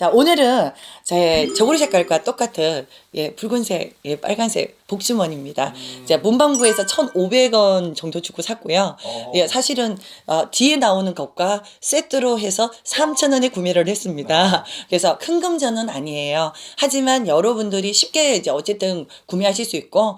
자, 오늘은 제 저고리 색깔과 똑같은 예, 붉은색, 예, 빨간색 복주머니입니다. 자, 문방구에서 1,500원 정도 주고 샀고요. 어. 예, 사실은 어, 뒤에 나오는 것과 세트로 해서 3,000원에 구매를 했습니다. 그래서 큰 금전은 아니에요. 하지만 여러분들이 쉽게 이제 어쨌든 구매하실 수 있고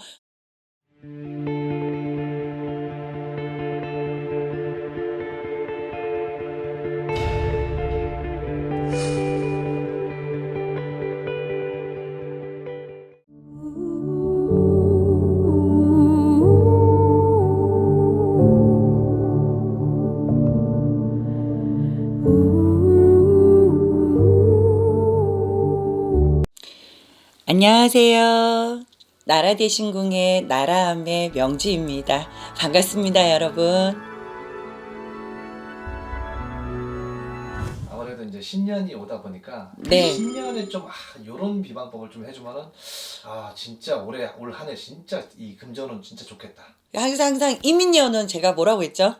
안녕하세요. 나라 대신궁의 나라함의 명주입니다. 반갑습니다, 여러분. 아무래도 이제 신년이 오다 보니까 네. 신년에 좀 아, 요런 비방법을 좀 해주면은 아 진짜 올해 올 한 해 진짜 이 금전은 진짜 좋겠다. 항상 항상 이민년은 제가 뭐라고 했죠?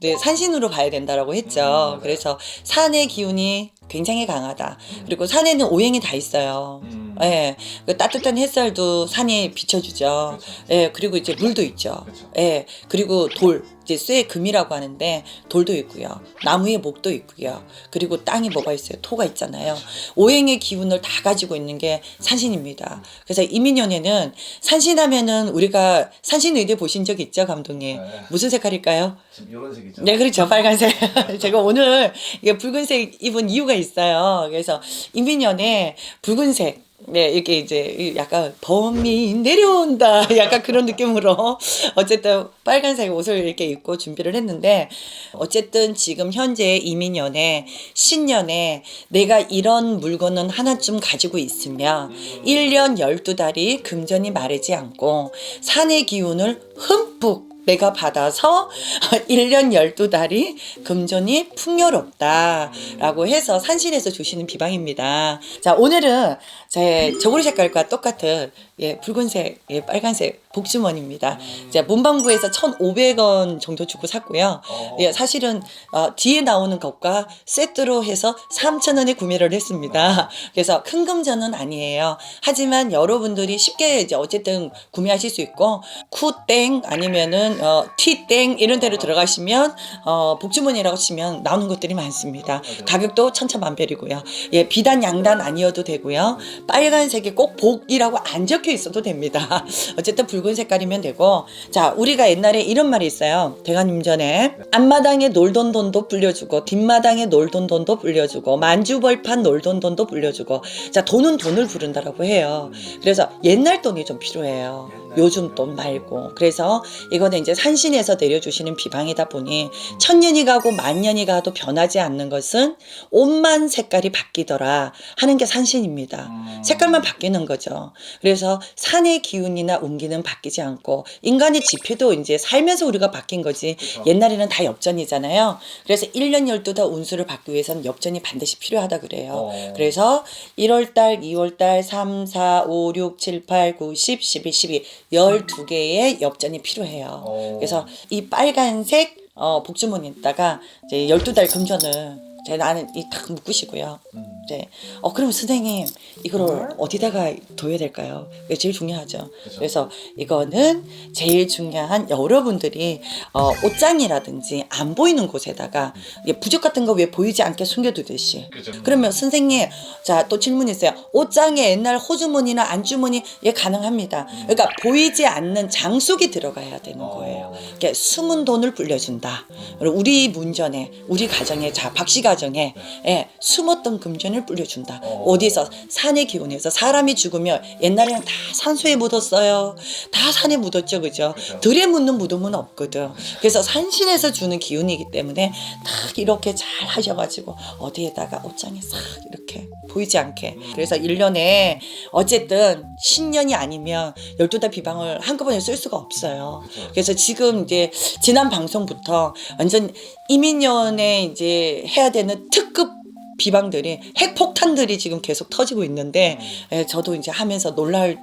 네, 산신으로 봐야 된다라고 했죠. 음, 맞아요. 그래서 산의 기운이 굉장히 강하다. 그리고 산에는 오행이 다 있어요. 음. 예, 그 따뜻한 햇살도 산에 비춰주죠. 그렇죠. 예, 그리고 이제 물도 있죠. 그렇죠. 예, 그리고 돌, 이제 쇠 금이라고 하는데 돌도 있고요. 나무의 목도 있고요. 그리고 땅이 뭐가 있어요? 토가 있잖아요. 오행의 기운을 다 가지고 있는 게 산신입니다. 그래서 이민년에는 산신하면은 우리가 산신 의대 보신 적 있죠, 감독님? 네. 무슨 색깔일까요? 지금 요런 색이죠. 네, 그렇죠. 빨간색. 제가 오늘 이게 붉은색 입은 이유가 있어요. 그래서 이민년에 붉은색. 네, 이렇게 이제 약간 범이 내려온다. 약간 그런 느낌으로 어쨌든 빨간색 옷을 이렇게 입고 준비를 했는데 어쨌든 지금 현재 이민년에 신년에 내가 이런 물건은 하나쯤 가지고 있으면 1년 12달이 금전이 마르지 않고 산의 기운을 흠뿍 내가 받아서 1년 12달이 금전이 풍요롭다라고 해서 산신에서 주시는 비방입니다. 자, 오늘은 제 저고리 색깔과 똑같은 예, 붉은색, 예, 빨간색 복주머니입니다. 자, 문방구에서 1,500원 정도 주고 샀고요. 어. 예, 사실은 어, 뒤에 나오는 것과 세트로 해서 3,000원에 구매를 했습니다. 그래서 큰 금전은 아니에요. 하지만 여러분들이 쉽게 이제 어쨌든 구매하실 수 있고 쿠땡 아니면은 어, 티땡 이런 데로 들어가시면 어, 복주머니라고 치면 나오는 것들이 많습니다. 맞아요. 가격도 천차만별이고요. 예, 비단 양단 아니어도 되고요. 빨간색이 꼭 복이라고 안 적혀 있어도 됩니다. 어쨌든 붉은 색깔이면 되고 자 우리가 옛날에 이런 말이 있어요. 대가님 전에 앞마당에 놀던 돈도 불려주고 뒷마당에 놀던 돈도 불려주고 만주벌판 놀던 돈도 불려주고 자 돈은 돈을 부른다라고 해요. 그래서 옛날 돈이 좀 필요해요. 요즘 돈 말고 그래서 이거는 이제 산신에서 내려주시는 비방이다 보니 천년이 가고 만년이 가도 변하지 않는 것은 옷만 색깔이 바뀌더라 하는 게 산신입니다. 음. 색깔만 바뀌는 거죠. 그래서 산의 기운이나 운기는 바뀌지 않고 인간의 지표도 이제 살면서 우리가 바뀐 거지 그쵸. 옛날에는 다 엽전이잖아요. 그래서 1년 12달 운수를 받기 위해서는 엽전이 반드시 필요하다 그래요. 어. 그래서 1월달, 2월달, 3, 4, 5, 6, 7, 8, 9, 10, 11, 12 12개의 엽전이 필요해요. 어. 그래서 이 빨간색 어, 복주머니에다가 이제 12달 금전을 이제 나는 이딱 묶으시고요. 음. 네. 어, 그럼 선생님, 이거를 어디다가 둬야 될까요? 그게 제일 중요하죠. 그죠. 그래서 이거는 제일 중요한 여러분들이 어, 옷장이라든지 안 보이는 곳에다가 이게 부적 같은 거 왜 보이지 않게 숨겨두듯이. 그죠. 그러면 선생님, 자, 또 질문 있어요. 옷장에 옛날 호주머니나 안주머니, 예, 가능합니다. 그러니까 보이지 않는 장속이 들어가야 되는 어. 거예요. 이렇게 숨은 돈을 불려준다. 그리고 우리 문전에, 우리 가정에, 자, 박씨 가 정에, 예, 숨었던 금전을 불려준다. 어. 어디서? 산의 기운에서 사람이 죽으면 옛날에는 다 산소에 묻었어요. 다 산에 묻었죠, 그죠? 그죠. 들에 묻는 무덤은 없거든. 그래서 산신에서 주는 기운이기 때문에 딱 이렇게 잘 하셔가지고 어디에다가 옷장에 싹 이렇게 보이지 않게. 그래서 1년에 어쨌든 신년이 아니면 12달 비방을 한꺼번에 쓸 수가 없어요. 그래서 지금 이제 지난 방송부터 완전 이민년에 이제 해야 되는 특급 비방들이 핵폭탄들이 지금 계속 터지고 있는데 예, 저도 이제 하면서 놀랄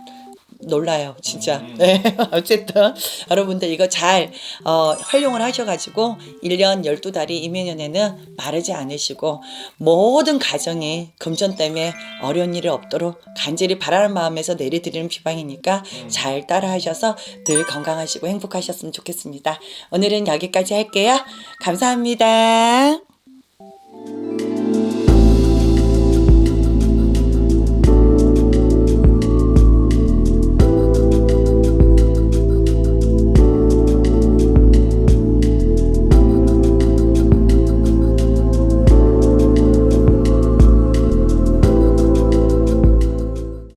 놀라요, 진짜. 네. 어쨌든, 여러분들 이거 잘, 어, 활용을 하셔가지고, 1년 12달이 이민년에는 마르지 않으시고, 모든 가정이 금전 때문에 어려운 일이 없도록 간절히 바라는 마음에서 내려드리는 비방이니까 잘 따라 하셔서 늘 건강하시고 행복하셨으면 좋겠습니다. 오늘은 여기까지 할게요. 감사합니다.